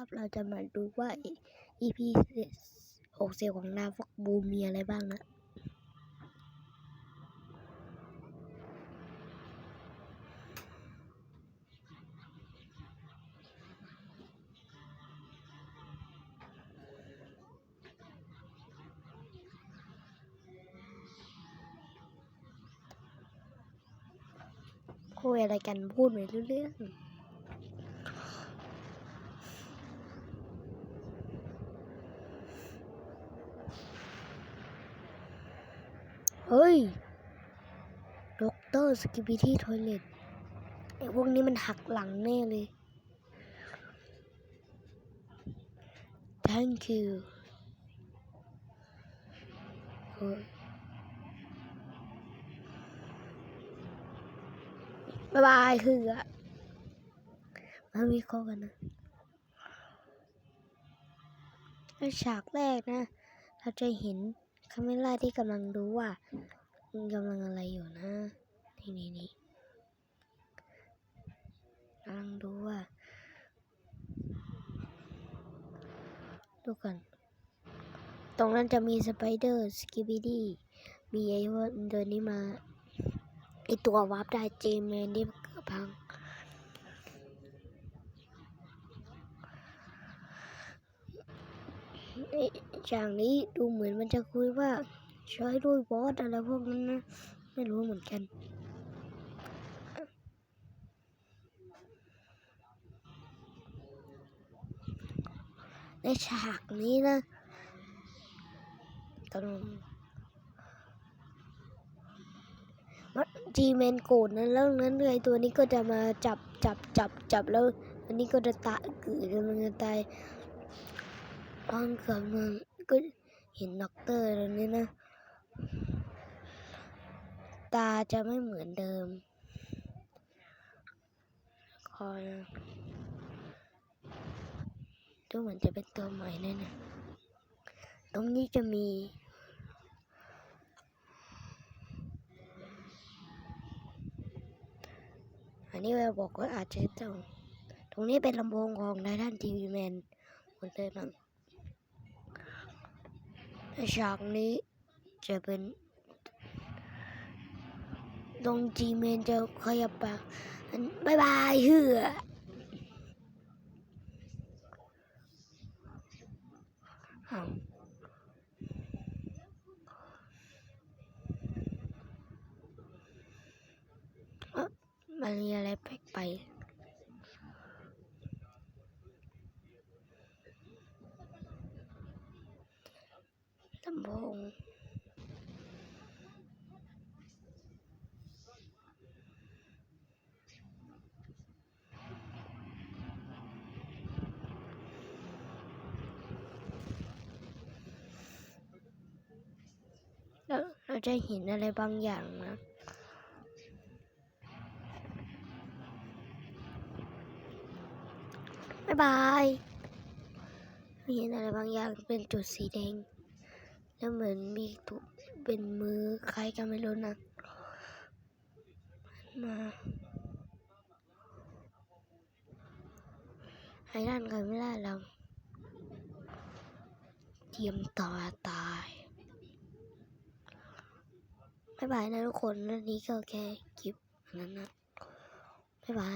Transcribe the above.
ครับ เราจะมาดูว่า EP หกเซลของนาฟักบูมีอะไรบ้างนะ คุยอะไรกันพูดไม่รู้เรื่อง เฮ้ยด็อกเตอร์สกิบิที่ทอยเลตไอ้พวกนี้มันหักหลังแน่เลย thank you เฮ้ยบายบายคืออะมาวิเคราะห์กันนะฉากแรกนะ เราจะเห็น คาเมล่าที่กำลังดูว่ากำลังอะไรอยู่นะ นี่นี่นี่กำลังดูว่า ดูกัน ตรงนั้นจะมีสไปเดอร์สกิบิดี้มีไอ้พวกเดินนี้มาไอตัววาร์ปได้เจมแมนที่พัง ไอ้จากนี้ดูเหมือนมันจะคุยว่าใช่วยด้วยบอสอะไรพวกนั้นนะ ไม่รู้เหมือนกันในฉากนี้นะตอนจีเมนโกรธนะแล้วนั้นไอตัวนี้ก็จะมาจับจับจับจับแล้ว อันนี้ก็จะตายกือมันจะตาย ตอนเกิดมันก็เห็นด็อกเตอร์ตรงนี้นะ ตาจะไม่เหมือนเดิม คอนะดูเหมือนจะเป็นตัวใหม่แน่นะ ตรงนี้จะมีอันนี้เราบอกว่าอาจจะต้อง ตรงนี้เป็นลำโพงของไททันทีวีแมนหมดเลยนะ ฉากนี้จะเป็นตรงจีเมนจะขยับปากบายบายเหืออ้าวเอ๊ะมันมีอะไรแปลกไป ลำโพงแล้วเราจะเห็นอะไรบางอย่างนะบ๊ายบาย เห็นอะไรบางอย่างเป็นจุดสีแดง แล้วเหมือนมีตุเป็นมือใครกันไม่รู้นะมาให้ด้านกันไม่ได้เราเตรียมต่อตายบ๊ายบายนะทุกคนนั่นนี้ก็แค่คลิปนนั้นนะบ๊ายบาย